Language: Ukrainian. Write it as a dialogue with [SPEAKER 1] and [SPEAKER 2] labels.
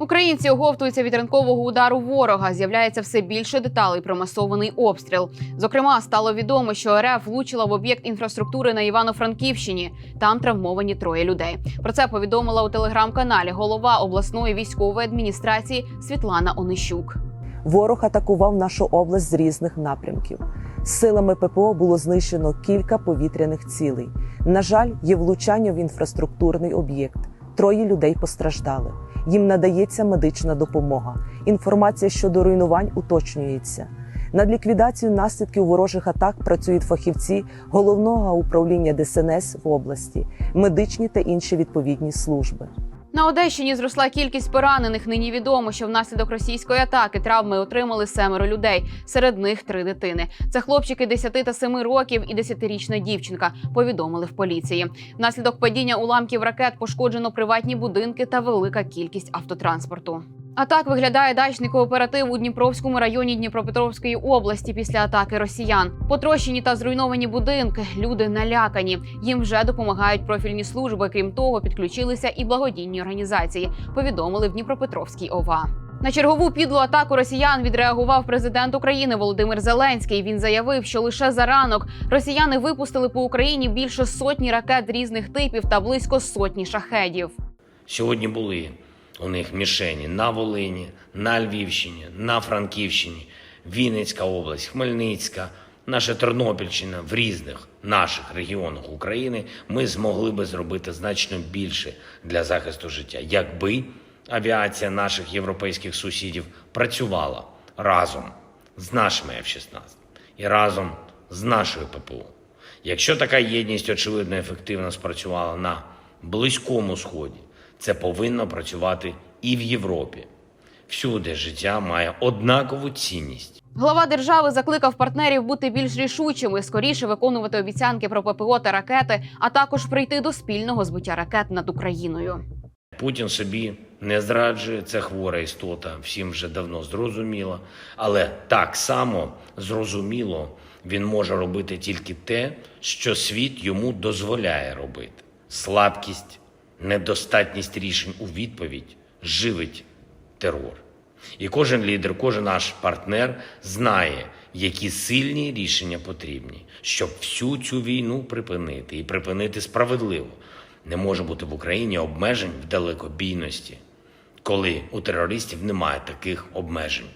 [SPEAKER 1] Українці оговтуються від ранкового удару ворога. З'являється все більше деталей про масований обстріл. Зокрема, стало відомо, що РФ влучила в об'єкт інфраструктури на Івано-Франківщині. Там травмовані троє людей. Про це повідомила у телеграм-каналі голова обласної військової адміністрації Світлана Онищук.
[SPEAKER 2] Ворог атакував нашу область з різних напрямків. Силами ППО було знищено кілька повітряних цілей. На жаль, є влучання в інфраструктурний об'єкт. Троє людей постраждали. Їм надається медична допомога. Інформація щодо руйнувань уточнюється. Над ліквідацією наслідків ворожих атак працюють фахівці головного управління ДСНС в області, медичні та інші відповідні служби.
[SPEAKER 1] На Одещині зросла кількість поранених. Нині відомо, що внаслідок російської атаки травми отримали семеро людей. Серед них три дитини. Це хлопчики 10 та 7 років і 10-річна дівчинка. Повідомили в поліції. Внаслідок падіння уламків ракет пошкоджено приватні будинки та велика кількість автотранспорту. А так виглядає дачний кооператив у Дніпровському районі Дніпропетровської області після атаки росіян. Потрощені та зруйновані будинки. Люди налякані. Їм вже допомагають профільні служби. Крім того, підключилися і благодійні організації. Повідомили в Дніпропетровській ОВА. На чергову підлу атаку росіян відреагував президент України Володимир Зеленський. Він заявив, що лише за ранок росіяни випустили по Україні більше сотні ракет різних типів та близько сотні шахедів.
[SPEAKER 3] Сьогодні були у них мішені на Волині, на Львівщині, на Франківщині, Вінницька область, Хмельницька, наша Тернопільщина в різних наших регіонах України. Ми змогли би зробити значно більше для захисту життя, якби авіація наших європейських сусідів працювала разом з нашими F-16 і разом з нашою ППО. Якщо така єдність очевидно ефективно спрацювала на Близькому Сході, це повинно працювати і в Європі. Всюди життя має однакову цінність.
[SPEAKER 1] Глава держави закликав партнерів бути більш рішучими, скоріше виконувати обіцянки про ППО та ракети, а також прийти до спільного збиття ракет над Україною.
[SPEAKER 3] Путін собі не зраджує, це хвора істота, всім вже давно зрозуміло. Але так само зрозуміло він може робити тільки те, що світ йому дозволяє робити. Слабкість, недостатність рішень у відповідь живить терор. І кожен лідер, кожен наш партнер знає, які сильні рішення потрібні, щоб всю цю війну припинити і припинити справедливо. Не може бути в Україні обмежень в далекобійності, коли у терористів немає таких обмежень.